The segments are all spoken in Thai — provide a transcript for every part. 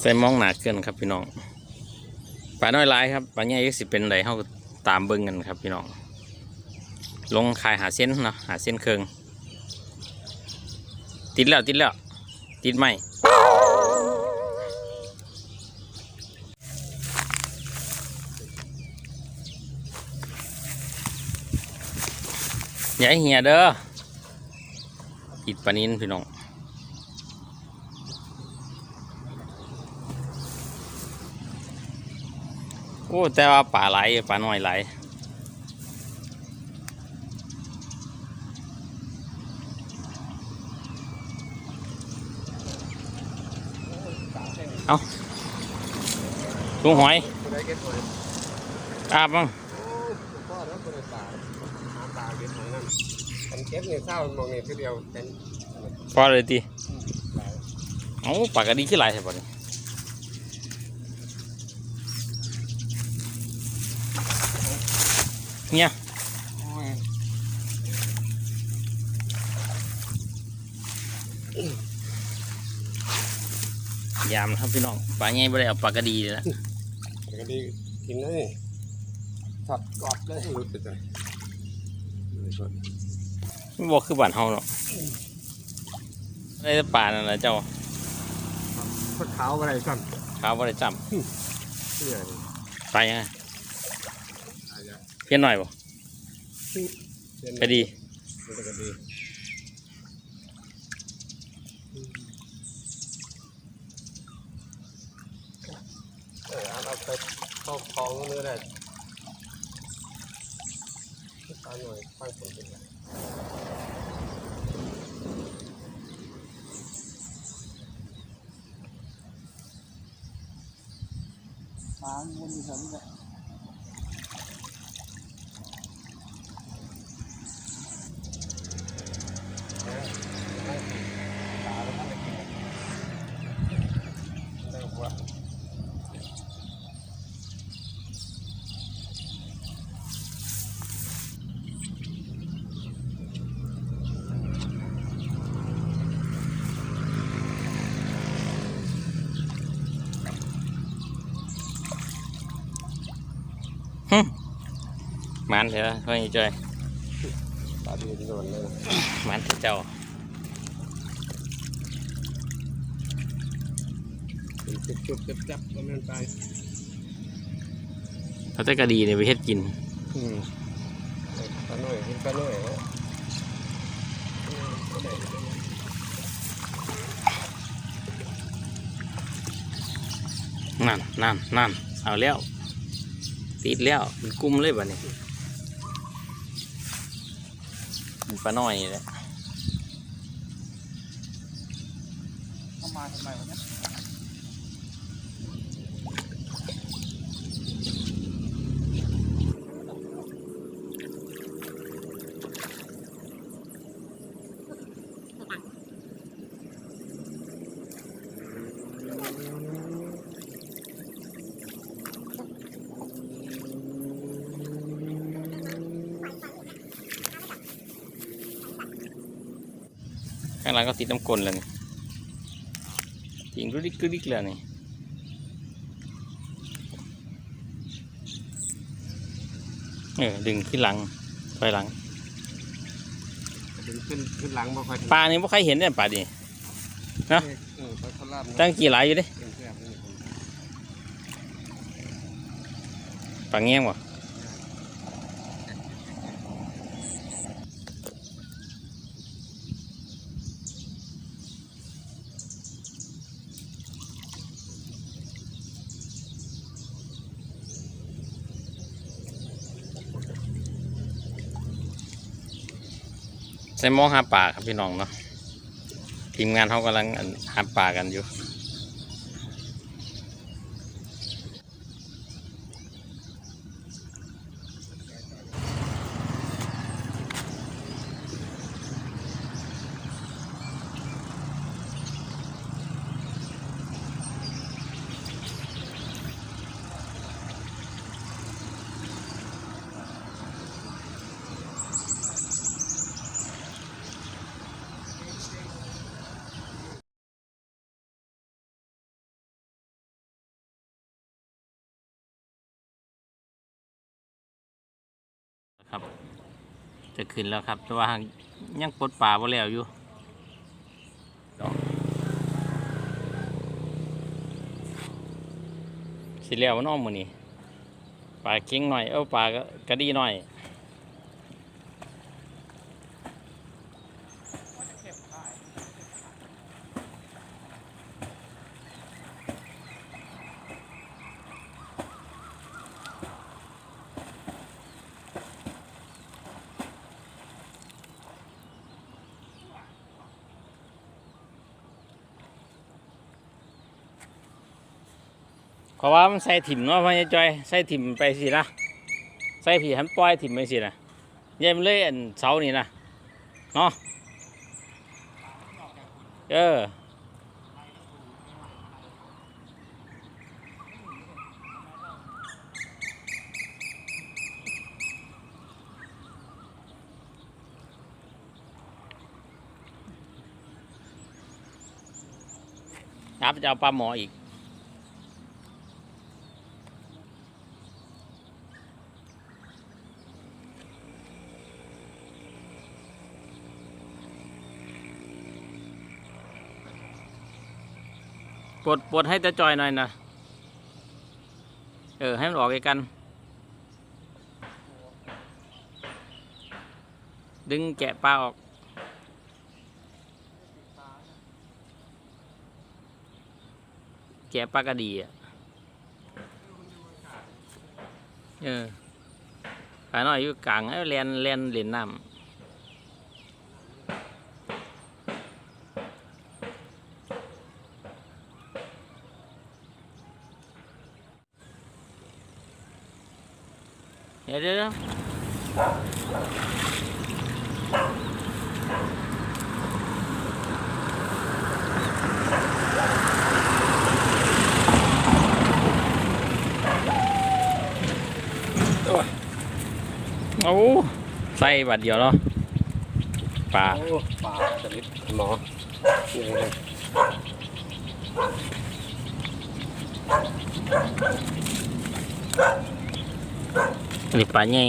ใส่มองหนาเกินครับพี่น้องปลาน้อยลายครับปลาใหญ่ก็สิเป็นไรเขาตามเบิ้งกันครับพี่น้อง ลงขายหาเส้นเนาะหาเส้นเคืองติดแล้วติดแล้วติดไหมให้เหียเด้อติดปลานินพี่น้อง อ้แต่ว่าป่าไหลป่าน้อยไหลเอาลุงหอยได้เก็บหอยอาบมั้งพ่อแล้วคนตาหาตาเก็บหอยนั่นกันเก็บเนี่ยเศร้าเนี่ยทีอเลยทีเอาปากกระดีขึ้นหลายใช่ปะนี่เนี่ย โอ้ยยามนะครับพี่น้องปลาใหญ่ไม่ได้เอาปากกระดีเลยนะแต่ก็ดีกินเลยทอดกรอบเลยรุดไปเลยสดไม่บอกคือบ้านเฮาเนาะอะไรแต่ป่านั่นแหละเจ้าทอดขาวอะไรสั่นขาวบ่ได้จเชื่อำไปยังไงอา จจะเพี้ยนหน่อยบ่เป็นกระดีเป็นกระดีเออเอาไปเข้าคลองก็เลยได้ตาหน่อยฟังผลเป็นไงทางมันมีสันเนี่ยมันเถ อะเฮ้ยจอย ตาดีโดนเลย มันเถอะเจ้าจุบจุบจับจับแล้วมันตายเขาจะกระดีเนี่ยไปเฮ็ดกินอืมปลาหน่อยกินปลาหน่อยนะปลาหน่อยนั่นนั่นนั่นเอาแล้ว ติดแล้วเป็นกุ้มเลยบ่เนี่ยมันปลาน้อยนี่แหละเข้ามาทำไมวะเนี่ยางหลังก็ติดน้ำกลนแล้วนี่ติงรุดิกรุดิกแล้วนี่เออดึงขึ้นหลังถอยหลังขึ้นขึ้นขึ้นหลังบ่ค่อยปลานี่ไม่ใครเห็นเนี่ยปลาดิเออไปทลาบตั้งกี่หลายอยู่เด้เป็นแซ่บเลยปลาเงี้ยงวะ ใส่หม้อหาปลาครับพี่น้องเนาะทีมงานเขากำลังหาปลากันอยู่ ครับ จะขึ้นแล้วครับ แต่ว่ายังปลดปลาบ่แล้วอยู่สิแล้วมันอ้อมมือนี่ปลาเค็งหน่อย เอ้าปลากระกระดีหน่อย เพราะว่ามันใส่ถิ่มเนาะพ่อใหญ่จอยใส่ถิ่มไปสินะใส่ผีหันปล่อยถิ่มไปสินะเยี่ยมนเลยอันเสานี่นะเนาะเออครับจะเอาปลาหมออีก ปลดปลดให้ตาจอยหน่อยนะเออ ให้มันออกกัน ดึงแกะปลาออก แกะปลากระดีอะ เออขาหน่อยอยู่กลางเอ้ยแลนแลนเหรียญน้ำ เดี๋ยวเดี๋ยวเดี๋ยว โอ้ใส่บัดเดียวเนาะปลาโอ้ปลาสลิดหมอนี่เลยนี่ปลาใหญ่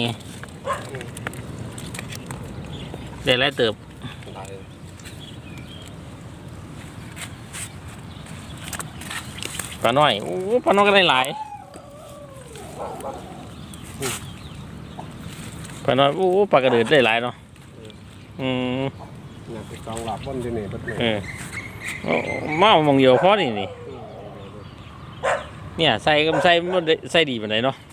ไงได้ไรเติบหลายปลาน้อยโอ้ปลาน้อยก็ได้หลายปลาน้อยโอ้ปลากระเดือดได้หลายเนาะอืมเนี่ยไปกองหลับบนที่นี่เบัดนี่เออโอ้มาเอามองเดียวพอนี่นี่เนี่ยใส่ก็ใส่บ่ได้ใส่ดีปานใดเนาะเ